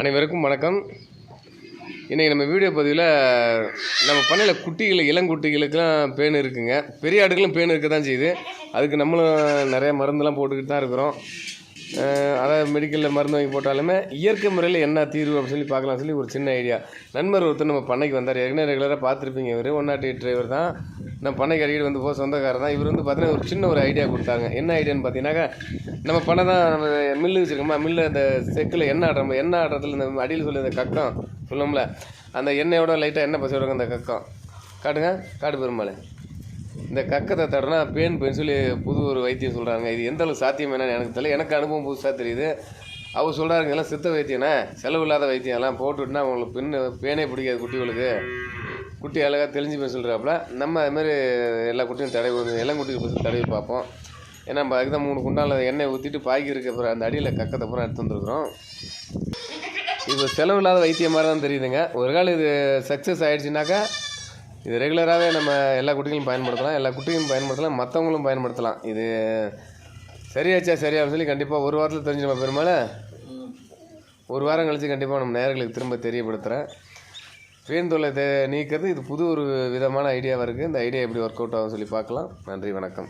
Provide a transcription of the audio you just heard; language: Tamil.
அனைவருக்கும் வணக்கம். இன்றைக்கி நம்ம வீடியோ பதிவில் நம்ம பண்ணையில் குட்டிகள் இளங்குட்டிகளுக்கெல்லாம் பேன் இருக்குங்க. பெரிய ஆடுகளும் பேன் இருக்க தான் செய்யுது. அதுக்கு நம்மளும் நிறைய மருந்தெல்லாம் போட்டுக்கிட்டு தான் இருக்கிறோம். அதாவது மெடிக்கலில் மருந்து வாங்கி போட்டாலுமே இயற்கை முறையில் என்ன தீர்வு அப்படின்னு சொல்லி பார்க்கலாம் சொல்லி ஒரு சின்ன ஐடியா நண்பர் ஒருத்தர் நம்ம பண்ணைக்கு வந்தார். ஏற்கனவே ரெகுலராக பார்த்துருப்பீங்க இவர். ஒன் நாட் எயிட் டிரைவர் தான். நம்ம பண்ணைக்கு அடிக்கடி வந்து போக சொந்தக்காரர் தான். இவர் வந்து பார்த்தீங்கன்னா ஒரு சின்ன ஒரு ஐடியா கொடுத்தாங்க. என்ன ஐடியான்னு பார்த்தீங்கன்னாக்கா நம்ம பண்ணை தான் நம்ம மில்லு வச்சுருக்கோமா? மில்லு அந்த செக்கில் எண்ணெய் ஆடுறோம் எண்ணெய் ஆடுறதுல இந்த அடியில் சொல்லி அந்த கக்கம் சொல்லுவோம்ல அந்த எண்ணெயோட லைட்டாக எண்ணெய் பசி விடுங்க அந்த கக்கம். காட்டுங்க. காட்டு பெருமாள் இந்த கக்கத்தை தடனா பேன் பேன் சொல்லி புது ஒரு வைத்தியம் சொல்கிறாங்க இது எந்த அளவுக்கு சாத்தியம் என்னன்னு எனக்கு தெரியல. எனக்கு அனுபவம் புதுசாக தெரியுது. அவர் சொல்கிறாருங்க எல்லாம் சித்த வைத்தியம்னா செலவு இல்லாத வைத்தியம். எல்லாம் போட்டுவிட்டுனா அவங்களுக்கு பின்னு பேனே பிடிக்காது குட்டிகளுக்கு. குட்டி அழகாக தெளிஞ்சு பேச சொல்கிறாப்புல நம்ம அதுமாரி எல்லா குட்டியும் தடவி எல்லாம் குட்டிகள் பற்றி தடவி பார்ப்போம். ஏன்னா நம்ம அதுக்கு தான் மூணு குண்டால எண்ணெய் ஊற்றிட்டு பாக்கி இருக்க அப்புறம் அந்த அடியில் கக்கத்தை அப்புறம் எடுத்து வந்துருக்குறோம். இப்போ செலவு இல்லாத வைத்தியம் மாதிரி தான் தெரியுதுங்க. ஒரு கால் இது சக்ஸஸ் ஆகிடுச்சுனாக்கா இது ரெகுலராகவே நம்ம எல்லா குட்டிகளும் பயன்படுத்தலாம். எல்லா குட்டிகளும் பயன்படுத்தலாம். மற்றவங்களும் பயன்படுத்தலாம். இது சரியாச்சா சரியான்னு சொல்லி கண்டிப்பாக ஒரு வாரத்தில் தெரிஞ்சிடும் பெருமாள். ஒரு வாரம் கழித்து கண்டிப்பாக நம்ம நேர்களுக்கு திரும்ப தெரியப்படுத்துகிறேன் பேன் தொல்லை தே நீக்கிறது இது புது ஒரு விதமான ஐடியாவாக இருக்குது இந்த ஐடியா எப்படி ஒர்க் அவுட் ஆகும் சொல்லி பார்க்கலாம். நன்றி வணக்கம்.